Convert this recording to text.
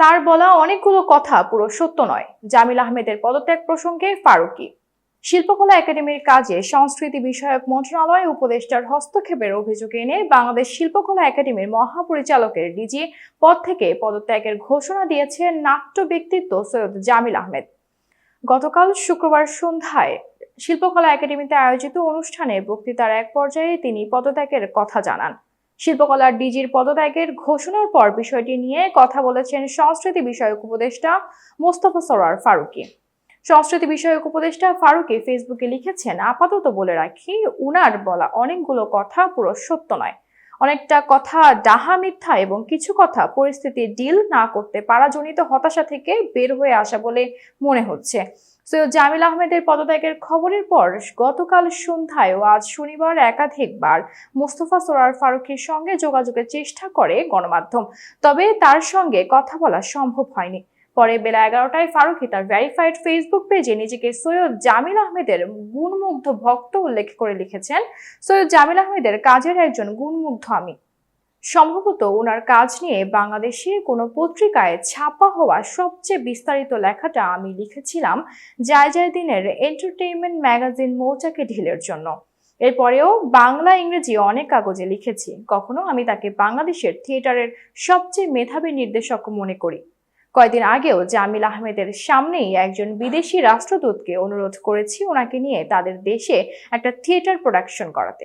তার বলা অনেকগুলো কথা পুরো সত্য নয়। জামিল আহমেদের পদত্যাগ প্রসঙ্গে ফারুকি। শিল্পকলা একাডেমির কাজে সংস্কৃতি বিষয়ক মন্ত্রণালয় উপদেষ্টার হস্তক্ষেপের অভিযোগ এনে বাংলাদেশ শিল্পকলা একাডেমির মহাপরিচালকের ডিজি পদ থেকে পদত্যাগের ঘোষণা দিয়েছে নাট্য ব্যক্তিত্ব সৈয়দ জামিল আহমেদ। গতকাল শুক্রবার সন্ধ্যায় শিল্পকলা একাডেমিতে আয়োজিত অনুষ্ঠানে বক্তৃতার এক পর্যায়ে তিনি পদত্যাগের কথা জানান। শিল্পকলার ডিজির পদত্যাগের ঘোষণার পর বিষয়টি নিয়ে কথা বলেছেন সংস্কৃতি বিষয়ক উপদেষ্টা মোস্তফা সরোয়ার ফারুকী। সংস্কৃতি বিষয়ক উপদেষ্টা ফারুকি ফেসবুকে লিখেছেন, আপাতত বলে রাখি, উনার বলা অনেকগুলো কথা পুরো সত্য নয়। অনেকটা কথা ডাহা মিথ্যা এবং কিছু কথা পরিস্থিতি ডিল না করতে পারাজনিত হতাশা থেকে বের হয়ে আসা বলে মনে হচ্ছে। সৈয়দ জামিল আহমেদের পদত্যাগের খবরের পর গতকাল সন্ধ্যায় ও আজ শনিবার একাধিকবার মোস্তফা সোরার ফারুকের সঙ্গে যোগাযোগের চেষ্টা করে গণমাধ্যম। তবে তার সঙ্গে কথা বলা সম্ভব হয়নি। পরে বেলা এগারোটায় ফারুকি তার ভেরিফাইড ফেসবুক পেজে নিজেকে সৈয়দ জামিল আহমেদের গুণমুগ্ধ ভক্ত উল্লেখ করে লিখেছেন, সৈয়দ জামিল আহমেদের কাজের একজন গুণমুগ্ধ আমি। সম্ভবত ওনার কাজ নিয়ে বাংলাদেশের কোনো পত্রিকায় ছাপা হওয়া সবচেয়ে বিস্তারিত লেখাটা আমি লিখেছিলাম জায় জায় দিনের এন্টারটেইনমেন্ট ম্যাগাজিন মৌচাকে ঢিলের জন্য। এরপরেও বাংলা ইংরেজি অনেক কাগজে লিখেছি। কখনো আমি তাকে বাংলাদেশের থিয়েটারের সবচেয়ে মেধাবী নির্দেশক মনে করি। কয়েকদিন আগেও জামিল আহমেদের সামনেই একজন বিদেশি রাষ্ট্রদূতকে অনুরোধ করেছি ওনাকে নিয়ে তাদের দেশে একটা থিয়েটার প্রোডাকশন করাতে।